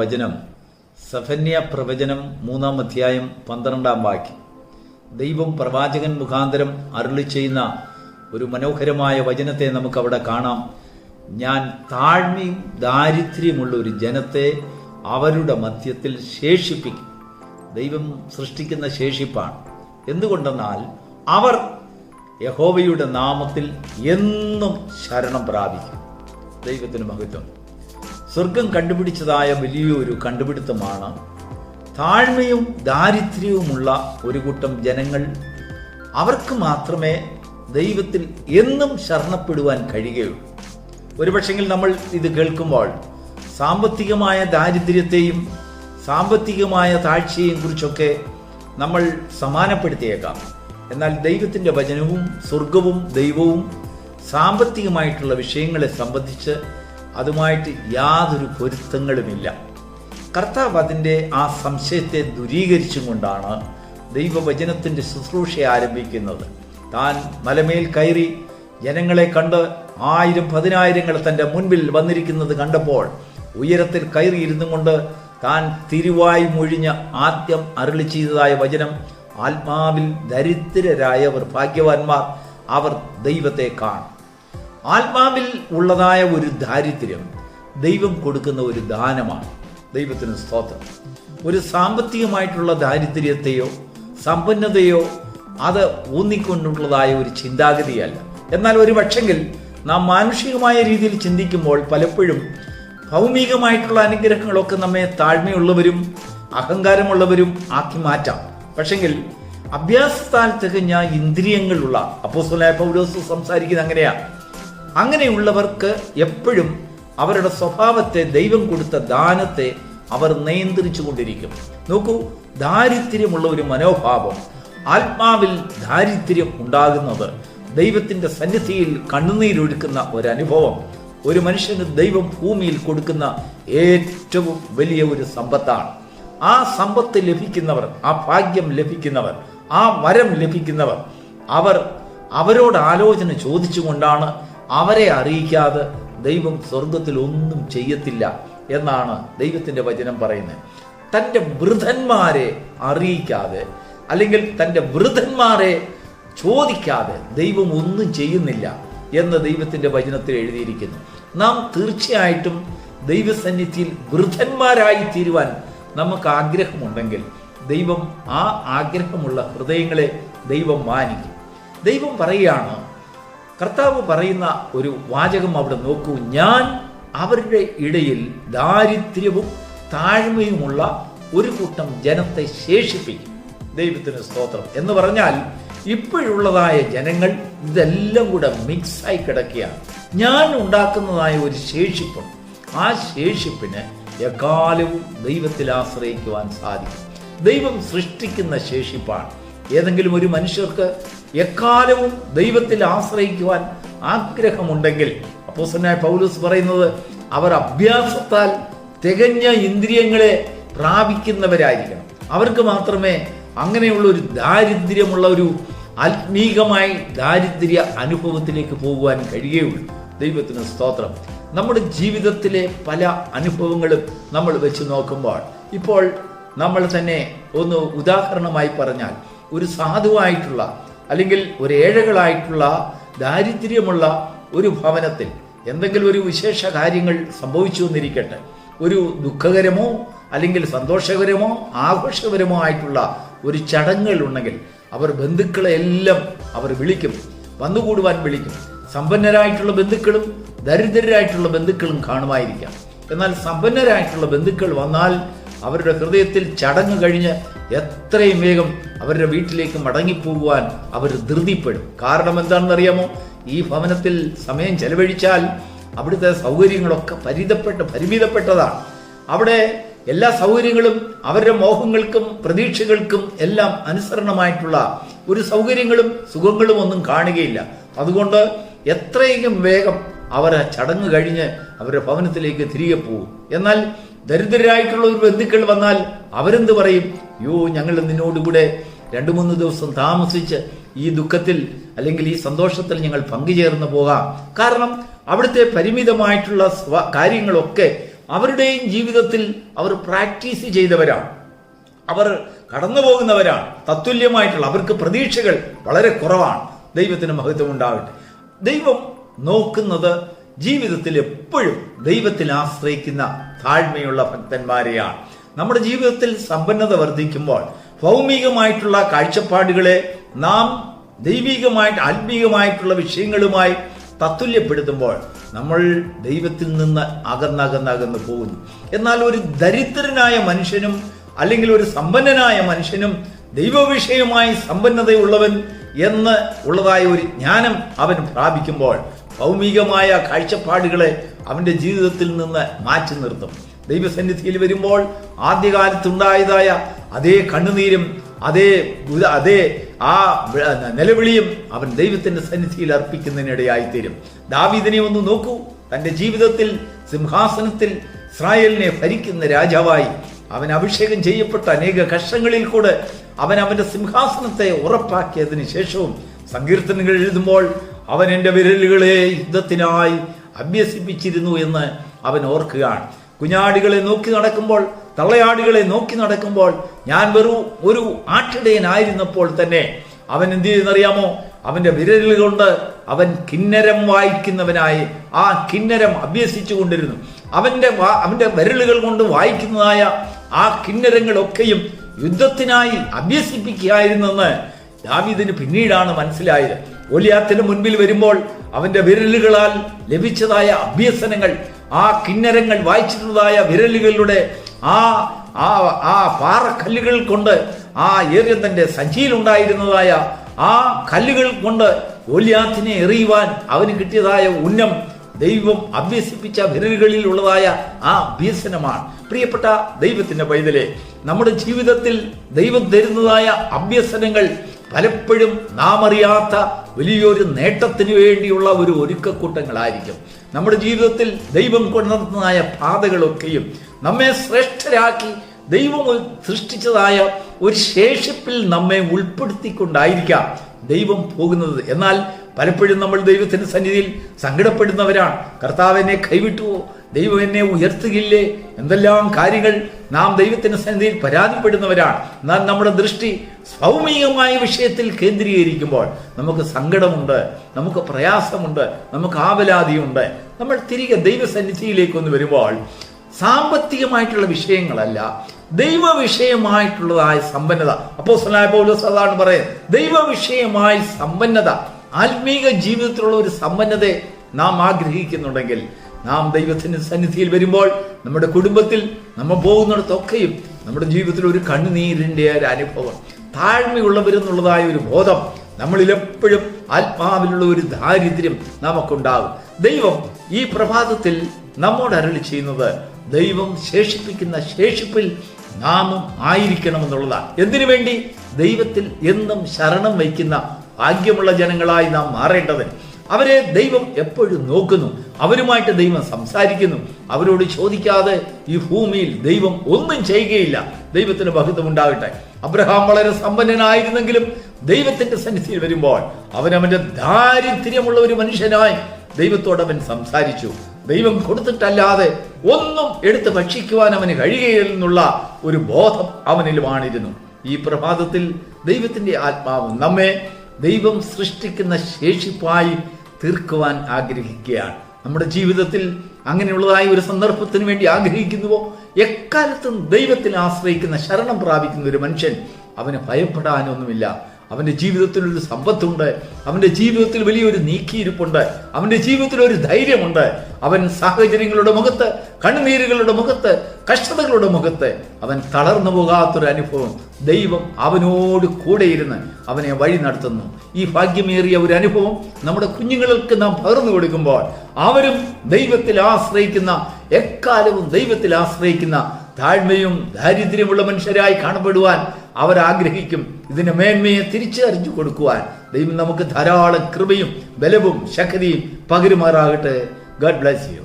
വചനം. സഫന്യ പ്രവചനം മൂന്നാം അധ്യായം പന്ത്രണ്ടാം വാക്യം. ദൈവം പ്രവാചകൻ മുഖാന്തരം അരുളി ചെയ്യുന്ന ഒരു മനോഹരമായ വചനത്തെ നമുക്ക് അവിടെ കാണാം. ഞാൻ താഴ്മയും ദാരിദ്ര്യമുള്ള ഒരു ജനത്തെ അവരുടെ മധ്യത്തിൽ ശേഷിപ്പിക്കും. ദൈവം സൃഷ്ടിക്കുന്ന ശേഷിപ്പാണ്. എന്തുകൊണ്ടെന്നാൽ അവർ യഹോവയുടെ നാമത്തിൽ എന്നും ശരണം പ്രാപിക്കും. ദൈവത്തിന് മഹത്വം. സ്വർഗം കണ്ടുപിടിച്ചതായ വലിയൊരു കണ്ടുപിടുത്തമാണ്. താഴ്മയും ദാരിദ്ര്യവുമുള്ള ഒരു കൂട്ടം ജനങ്ങൾ അവർക്ക് മാത്രമേ ദൈവത്തിൽ എന്നും ശരണപ്പെടുവാൻ കഴിയുകയുള്ളൂ. ഒരുപക്ഷെങ്കിൽ നമ്മൾ ഇത് കേൾക്കുമ്പോൾ സാമ്പത്തികമായ ദാരിദ്ര്യത്തെയും സാമ്പത്തികമായ താഴ്ചയെയും കുറിച്ചൊക്കെ നമ്മൾ സമാനപ്പെടുത്തിയേക്കാം. എന്നാൽ ദൈവത്തിന്റെ വചനവും സ്വർഗവും ദൈവവും സാമ്പത്തികമായിട്ടുള്ള വിഷയങ്ങളെ സംബന്ധിച്ച് അതുമായിട്ട് യാതൊരു പൊരുത്തങ്ങളുമില്ല. കർത്താവ് അതിന്റെ ആ സംശയത്തെ ദുരീകരിച്ചും കൊണ്ടാണ് ദൈവവചനത്തിന്റെ ശുശ്രൂഷ ആരംഭിക്കുന്നത്. താൻ മലമേൽ കയറി ജനങ്ങളെ കണ്ട് ആയിരം പതിനായിരങ്ങൾ തന്റെ മുൻപിൽ വന്നിരിക്കുന്നത് കണ്ടപ്പോൾ ഉയരത്തിൽ കയറിയിരുന്നു കൊണ്ട് താൻ തിരുവായി മൊഴിഞ്ഞ ആദ്യം അരളി ചെയ്തതായ വചനം ആത്മാവിൽ ദരിദ്രരായവർ ഭാഗ്യവാന്മാർ അവർ ദൈവത്തെ കാണും. ആത്മാവിൽ ഉള്ളതായ ഒരു ദാരിദ്ര്യം ദൈവം കൊടുക്കുന്ന ഒരു ദാനമാണ്. ദൈവത്തിന് സ്തോത്രം. ഒരു സാമ്പത്തികമായിട്ടുള്ള ദാരിദ്ര്യത്തെയോ സമ്പന്നതയോ അത് ഊന്നിക്കൊണ്ടുള്ളതായ ഒരു ചിന്താഗതിയല്ല. എന്നാൽ ഒരു പക്ഷെങ്കിൽ നാം മാനുഷികമായ രീതിയിൽ ചിന്തിക്കുമ്പോൾ പലപ്പോഴും ഭൗമികമായിട്ടുള്ള അനുഗ്രഹങ്ങളൊക്കെ നമ്മെ താഴ്മയുള്ളവരും അഹങ്കാരമുള്ളവരും ആക്കി മാറ്റാം. പക്ഷെങ്കിൽ അഭ്യാസത്താൽ തികഞ്ഞ ഇന്ദ്രിയങ്ങളുള്ള അപ്പോസ്തലനായ പൗലോസ് സംസാരിക്കുന്നത് അങ്ങനെയാണ് അങ്ങനെയുള്ളവർക്ക് എപ്പോഴും അവരുടെ സ്വഭാവത്തെ ദൈവം കൊടുത്ത ദാനത്തെ അവർ നിയന്ത്രിച്ചു കൊണ്ടിരിക്കും നോക്കൂ ദാരിദ്ര്യമുള്ള ഒരു മനോഭാവം ആത്മാവിൽ ദാരിദ്ര്യം ഉണ്ടാകുന്നത് ദൈവത്തിന്റെ സന്നിധിയിൽ കണ്ണുനീരൊഴുക്കുന്ന ഒരു അനുഭവം ഒരു മനുഷ്യന് ദൈവം ഭൂമിയിൽ കൊടുക്കുന്ന ഏറ്റവും വലിയ ഒരു സമ്പത്താണ്. ആ സമ്പത്ത് ലഭിക്കുന്നവർ ആ ഭാഗ്യം ലഭിക്കുന്നവർ ആ വരം ലഭിക്കുന്നവർ അവർ അവരോട് ആലോചന ചോദിച്ചുകൊണ്ടാണ് അവരെ അറിയിക്കാതെ ദൈവം സ്വർഗത്തിൽ ഒന്നും ചെയ്യത്തില്ല എന്നാണ് ദൈവത്തിന്റെ വചനം പറയുന്നത്. തന്റെ വൃദ്ധന്മാരെ അറിയിക്കാതെ അല്ലെങ്കിൽ തന്റെ വൃദ്ധന്മാരെ ചോദിക്കാതെ ദൈവം ഒന്നും ചെയ്യുന്നില്ല എന്ന് ദൈവത്തിന്റെ വചനത്തിൽ എഴുതിയിരിക്കുന്നു. നാം തീർച്ചയായിട്ടും ദൈവസന്നിധിയിൽ വൃദ്ധന്മാരായി തീരുവാൻ നമുക്ക് ആഗ്രഹമുണ്ടെങ്കിൽ ദൈവം ആ ആഗ്രഹമുള്ള ഹൃദയങ്ങളെ ദൈവം മാനിക്കും. ദൈവം പറയുകയാണ് കർത്താവ് പറയുന്ന ഒരു വാചകം അവിടെ നോക്കൂ. ഞാൻ അവരുടെ ഇടയിൽ ദാരിദ്ര്യവും താഴ്മയുമുള്ള ഒരു കൂട്ടം ജനത്തെ ശേഷിപ്പിക്കും. ദൈവത്തിന് സ്തോത്രം. എന്ന് പറഞ്ഞാൽ ഇപ്പോഴുള്ളതായ ജനങ്ങൾ ഇതെല്ലാം കൂടെ മിക്സായി കിടക്കുകയാണ്. ഞാൻ ഉണ്ടാക്കുന്നതായ ഒരു ശേഷിപ്പുണ്ട് ആ ശേഷിപ്പിന് എക്കാലവും ദൈവത്തിൽ ആശ്രയിക്കുവാൻ സാധിക്കും. ദൈവം സൃഷ്ടിക്കുന്ന ശേഷിപ്പാണ്. ഏതെങ്കിലും ഒരു മനുഷ്യർക്ക് എക്കാലവും ദൈവത്തിൽ ആശ്രയിക്കുവാൻ ആഗ്രഹമുണ്ടെങ്കിൽ അപ്പോസനായ പൗലൂസ് പറയുന്നത് അവർ അഭ്യാസത്താൽ തികഞ്ഞ ഇന്ദ്രിയങ്ങളെ പ്രാപിക്കുന്നവരായിരിക്കണം. അവർക്ക് മാത്രമേ അങ്ങനെയുള്ള ഒരു ദാരിദ്ര്യമുള്ള ഒരു ആത്മീകമായി ദാരിദ്ര്യ അനുഭവത്തിലേക്ക് പോകുവാൻ കഴിയുകയുള്ളൂ. ദൈവത്തിന് സ്തോത്രം. നമ്മുടെ ജീവിതത്തിലെ പല അനുഭവങ്ങളും നമ്മൾ വെച്ച് നോക്കുമ്പോൾ ഇപ്പോൾ നമ്മൾ തന്നെ ഒന്ന് ഉദാഹരണമായി പറഞ്ഞാൽ ഒരു സാധുവായിട്ടുള്ള അല്ലെങ്കിൽ ഒരു ഏഴകളായിട്ടുള്ള ദാരിദ്ര്യമുള്ള ഒരു ഭവനത്തിൽ എന്തെങ്കിലും ഒരു വിശേഷ കാര്യങ്ങൾ സംഭവിച്ചു എന്നിരിക്കട്ടെ. ഒരു ദുഃഖകരമോ അല്ലെങ്കിൽ സന്തോഷകരമോ ആഘോഷകരമോ ആയിട്ടുള്ള ഒരു ചടങ്ങുകൾ ഉണ്ടെങ്കിൽ അവർ ബന്ധുക്കളെ എല്ലാം അവർ വിളിക്കും. വന്നുകൂടുവാൻ വിളിക്കും. സമ്പന്നരായിട്ടുള്ള ബന്ധുക്കളും ദരിദ്രരായിട്ടുള്ള ബന്ധുക്കളും കാണുമായിരിക്കാം. എന്നാൽ സമ്പന്നരായിട്ടുള്ള ബന്ധുക്കൾ വന്നാൽ അവരുടെ ഹൃദയത്തിൽ ചടങ്ങ് കഴിഞ്ഞ് എത്രയും വേഗം അവരുടെ വീട്ടിലേക്ക് മടങ്ങിപ്പോകുവാൻ അവർ ധൃതിപ്പെടും. കാരണം എന്താണെന്ന് അറിയാമോ ഈ ഭവനത്തിൽ സമയം ചെലവഴിച്ചാൽ അവിടുത്തെ സൗകര്യങ്ങളൊക്കെ പരിതപ്പെട്ട പരിമിതപ്പെട്ടതാണ്. അവിടെ എല്ലാ സൗകര്യങ്ങളും അവരുടെ മോഹങ്ങൾക്കും പ്രതീക്ഷകൾക്കും എല്ലാം അനുസരണമായിട്ടുള്ള ഒരു സൗകര്യങ്ങളും സുഖങ്ങളും ഒന്നും കാണുകയില്ല. അതുകൊണ്ട് എത്രയും വേഗം അവർ ചടങ്ങ് കഴിഞ്ഞ് അവരുടെ ഭവനത്തിലേക്ക് തിരികെ പോകും. എന്നാൽ ദരിദ്രരായിട്ടുള്ള ഒരു ബന്ധുക്കൾ വന്നാൽ അവരെന്ത് പറയും? യോ ഞങ്ങൾ നിന്നോടുകൂടെ രണ്ടു മൂന്ന് ദിവസം താമസിച്ച് ഈ ദുഃഖത്തിൽ അല്ലെങ്കിൽ ഈ സന്തോഷത്തിൽ ഞങ്ങൾ പങ്കുചേർന്ന് പോകാം. കാരണം അവിടുത്തെ പരിമിതമായിട്ടുള്ള കാര്യങ്ങളൊക്കെ അവരുടെയും ജീവിതത്തിൽ അവർ പ്രാക്ടീസ് ചെയ്തവരാണ്. അവർ കടന്നു പോകുന്നവരാണ്. തത്തുല്യമായിട്ടുള്ള അവർക്ക് പ്രതീക്ഷകൾ വളരെ കുറവാണ്. ദൈവത്തിന് മഹത്വം ഉണ്ടാകട്ടെ ദൈവം നോക്കുന്നത് ജീവിതത്തിൽ എപ്പോഴും ദൈവത്തിൽ ആശ്രയിക്കുന്ന താഴ്മയുള്ള ഭക്തന്മാരെയാണ്. നമ്മുടെ ജീവിതത്തിൽ സമ്പന്നത വർദ്ധിക്കുമ്പോൾ ഭൗമികമായിട്ടുള്ള കാഴ്ചപ്പാടുകളെ നാം ദൈവികമായിട്ട് ആത്മീകമായിട്ടുള്ള വിഷയങ്ങളുമായി തത്തുല്യപ്പെടുത്തുമ്പോൾ നമ്മൾ ദൈവത്തിൽ നിന്ന് അകന്നകന്നകന്ന് പോകുന്നു. എന്നാൽ ഒരു ദരിദ്രനായ മനുഷ്യനും അല്ലെങ്കിൽ ഒരു സമ്പന്നനായ മനുഷ്യനും ദൈവവിഷയമായി സമ്പന്നതയുള്ളവൻ എന്ന് ഉള്ളതായ ഒരു ജ്ഞാനം അവൻ പ്രാപിക്കുമ്പോൾ ഭൗമികമായ കാഴ്ചപ്പാടുകളെ അവന്റെ ജീവിതത്തിൽ നിന്ന് മാറ്റി നിർത്തും. ദൈവസന്നിധിയിൽ വരുമ്പോൾ ആദ്യകാലത്തുണ്ടായതായ അതേ കണ്ണുനീരും അതേ അതേ ആ നിലവിളിയും അവൻ ദൈവത്തിന്റെ സന്നിധിയിൽ അർപ്പിക്കുന്നതിനിടയായിത്തീരും. ദാവീദിനെ ഒന്ന് നോക്കൂ. തന്റെ ജീവിതത്തിൽ സിംഹാസനത്തിൽ ഇസ്രായേലിനെ ഭരിക്കുന്ന രാജാവായി അവൻ അഭിഷേകം ചെയ്യപ്പെട്ട അനേക കഷ്ടങ്ങളിൽ കൂടെ അവൻ അവന്റെ സിംഹാസനത്തെ ഉറപ്പാക്കിയതിന് ശേഷവും സങ്കീർത്തനങ്ങൾ എഴുതുമ്പോൾ അവൻ എന്റെ വിരലുകളെ യുദ്ധത്തിനായി അഭ്യസിപ്പിച്ചിരുന്നു എന്ന് അവൻ ഓർക്കുകയാണ്. കുഞ്ഞാടികളെ നോക്കി നടക്കുമ്പോൾ തള്ളയാടികളെ നോക്കി നടക്കുമ്പോൾ ഞാൻ വെറും ഒരു ആട്ടിടയനായിരുന്നപ്പോൾ തന്നെ അവൻ എന്ത് ചെയ്യുന്നറിയാമോ? അവന്റെ വിരലുകൾ കൊണ്ട് അവൻ കിന്നരം വായിക്കുന്നവനായി ആ കിന്നരം അഭ്യസിച്ചു കൊണ്ടിരുന്നു. അവന്റെ അവന്റെ വിരലുകൾ കൊണ്ട് വായിക്കുന്നതായ ആ കിന്നരങ്ങളൊക്കെയും യുദ്ധത്തിനായി അഭ്യസിപ്പിക്കുകയായിരുന്നെന്ന് ദാവീദിന് പിന്നീടാണ് മനസ്സിലായത്. ഒലിയാത്തിന് മുൻപിൽ വരുമ്പോൾ അവന്റെ വിരലുകളാൽ ലഭിച്ചതായ അഭ്യസനങ്ങൾ ആ കിന്നരങ്ങൾ വായിച്ചിരുന്നതായ വിരലുകളുടെ ആ ആ ആ പാറക്കല്ലുകൾ കൊണ്ട് ആ ഏറിയ തന്റെ സഞ്ചിയിലുണ്ടായിരുന്നതായ ആ കല്ലുകൾ കൊണ്ട് ഒലിയാത്തിനെ എറിയുവാൻ അവന് കിട്ടിയതായ ഉന്നം ദൈവം അഭ്യസിപ്പിച്ച വിരലുകളിൽ ഉള്ളതായ ആ അഭ്യസനമാണ്. പ്രിയപ്പെട്ട ദൈവത്തിന്റെ പൈതലെ നമ്മുടെ ജീവിതത്തിൽ ദൈവം തരുന്നതായ അഭ്യസനങ്ങൾ പലപ്പോഴും നാം അറിയാത്ത വലിയൊരു നേട്ടത്തിന് വേണ്ടിയുള്ള ഒരു ഒരുക്കക്കൂട്ടങ്ങളായിരിക്കും. നമ്മുടെ ജീവിതത്തിൽ ദൈവം കൊണ്ടുവന്നതായ പാതകളൊക്കെയും നമ്മെ ശ്രേഷ്ഠരാക്കി ദൈവം സൃഷ്ടിച്ചതായ ഒരു ശേഷിപ്പിൽ നമ്മെ ഉൾപ്പെടുത്തിക്കൊണ്ടായിരിക്കാം ദൈവം പോകുന്നത്. എന്നാൽ പലപ്പോഴും നമ്മൾ ദൈവത്തിന്റെ സന്നിധിയിൽ സങ്കടപ്പെടുന്നവരാണ്. കർത്താവ് എന്നെ കൈവിട്ടുവോ? ദൈവം എന്നെ ഉയർത്തുകയില്ലേ? എന്തെല്ലാം കാര്യങ്ങൾ നാം ദൈവത്തിന്റെ സന്നിധിയിൽ പരാതിപ്പെടുന്നവരാണ്. എന്നാൽ നമ്മുടെ ദൃഷ്ടി ഭൗമികമായ വിഷയത്തിൽ കേന്ദ്രീകരിക്കുമ്പോൾ നമുക്ക് സങ്കടമുണ്ട് നമുക്ക് പ്രയാസമുണ്ട് നമുക്ക് ആവലാതിയുണ്ട്. നമ്മൾ തിരികെ ദൈവസന്നിധിയിലേക്കൊന്ന് വരുമ്പോൾ സാമ്പത്തികമായിട്ടുള്ള വിഷയങ്ങളല്ല ദൈവ വിഷയമായിട്ടുള്ളതായ സമ്പന്നത. അപ്പോ പൗലോസ് അതാണ് പറയുന്നത്. ദൈവ വിഷയമായി സമ്പന്നത ആത്മീക ജീവിതത്തിലുള്ള ഒരു സമ്പന്നതയെ നാം ആഗ്രഹിക്കുന്നുണ്ടെങ്കിൽ നാം ദൈവത്തിന്റെ സന്നിധിയിൽ വരുമ്പോൾ നമ്മുടെ കുടുംബത്തിൽ നമ്മൾ പോകുന്നിടത്തൊക്കെയും നമ്മുടെ ജീവിതത്തിൽ ഒരു കണ്ണുനീരിന്റെ ഒരു അനുഭവം. താഴ്മയുള്ളവരെന്നുള്ളതായ ഒരു ബോധം നമ്മളിലെപ്പോഴും ആത്മാവിലുള്ള ഒരു ദാരിദ്ര്യം നമുക്കുണ്ടാകും. ദൈവം ഈ പ്രഭാതത്തിൽ നമ്മോട് അരളി ചെയ്യുന്നത് ദൈവം ശേഷിപ്പിക്കുന്ന ശേഷിപ്പിൽ നാമും ആയിരിക്കണമെന്നുള്ളതാണ്. എന്തിനു വേണ്ടി? ദൈവത്തിൽ എന്നും ശരണം വയ്ക്കുന്ന ഭാഗ്യമുള്ള ജനങ്ങളായി നാം മാറേണ്ടത് അവരെ ദൈവം എപ്പോഴും നോക്കുന്നു. അവരുമായിട്ട് ദൈവം സംസാരിക്കുന്നു. അവരോട് ചോദിക്കാതെ ഈ ഭൂമിയിൽ ദൈവം ഒന്നും ചെയ്യുകയില്ല. ദൈവത്തിന് ബഹുത്വം ഉണ്ടാകട്ടെ. അബ്രഹാം വളരെ സമ്പന്നനായിരുന്നെങ്കിലും ദൈവത്തിന്റെ സന്നിധിയിൽ വരുമ്പോൾ അവൻ അവന്റെ ദാരിദ്ര്യമുള്ള ഒരു മനുഷ്യനായി ദൈവത്തോട് അവൻ സംസാരിച്ചു. ദൈവം കൊടുത്തിട്ടല്ലാതെ ഒന്നും എടുത്ത് ഭക്ഷിക്കുവാൻ അവന് കഴിയുകയില്ലെന്നുള്ള ഒരു ബോധം അവനിൽ വാണിരുന്നു ഈ പ്രഭാതത്തിൽ ദൈവത്തിന്റെ ആത്മാവ് നമ്മെ ദൈവം സൃഷ്ടിക്കുന്ന ശേഷിപ്പായി തീർക്കുവാൻ ആഗ്രഹിക്കുകയാണ്. നമ്മുടെ ജീവിതത്തിൽ അങ്ങനെയുള്ളതായ ഒരു സന്ദർഭത്തിന് വേണ്ടി ആഗ്രഹിക്കുന്നുവോ? എക്കാലത്തും ദൈവത്തിൽ ആശ്രയിക്കുന്ന ശരണം പ്രാപിക്കുന്ന ഒരു മനുഷ്യൻ അവന് ഭയപ്പെടാനൊന്നുമില്ല. അവന്റെ ജീവിതത്തിൽ ഒരു സമ്പത്തുണ്ട്. അവന്റെ ജീവിതത്തിൽ വലിയൊരു നീക്കിയിരിപ്പുണ്ട്. അവന്റെ ജീവിതത്തിൽ ഒരു ധൈര്യമുണ്ട്. അവൻ സാഹചര്യങ്ങളുടെ മുഖത്ത് കണ്ണുനീരുകളുടെ മുഖത്ത് കഷ്ടതകളുടെ മുഖത്ത് അവൻ തളർന്നു പോകാത്തൊരു അനുഭവം. ദൈവം അവനോട് കൂടെയിരുന്ന് അവനെ വഴി നടത്തുന്നു. ഈ ഭാഗ്യമേറിയ ഒരു അനുഭവം നമ്മുടെ കുഞ്ഞുങ്ങൾക്ക് നാം പകർന്നു കൊടുക്കുമ്പോൾ അവരും ദൈവത്തിൽ ആശ്രയിക്കുന്ന എക്കാലവും ദൈവത്തിൽ ആശ്രയിക്കുന്ന താഴ്മയും ദാരിദ്ര്യമുള്ള മനുഷ്യരായി കാണപ്പെടുവാൻ അവർ ആഗ്രഹിക്കും. ഇതിന്റെ മേന്മയെ തിരിച്ചറിഞ്ഞു കൊടുക്കുവാൻ ദൈവം നമുക്ക് ധാരാളം കൃപയും ബലവും ശക്തിയും പകരുമാറാകട്ടെ. Garh bless you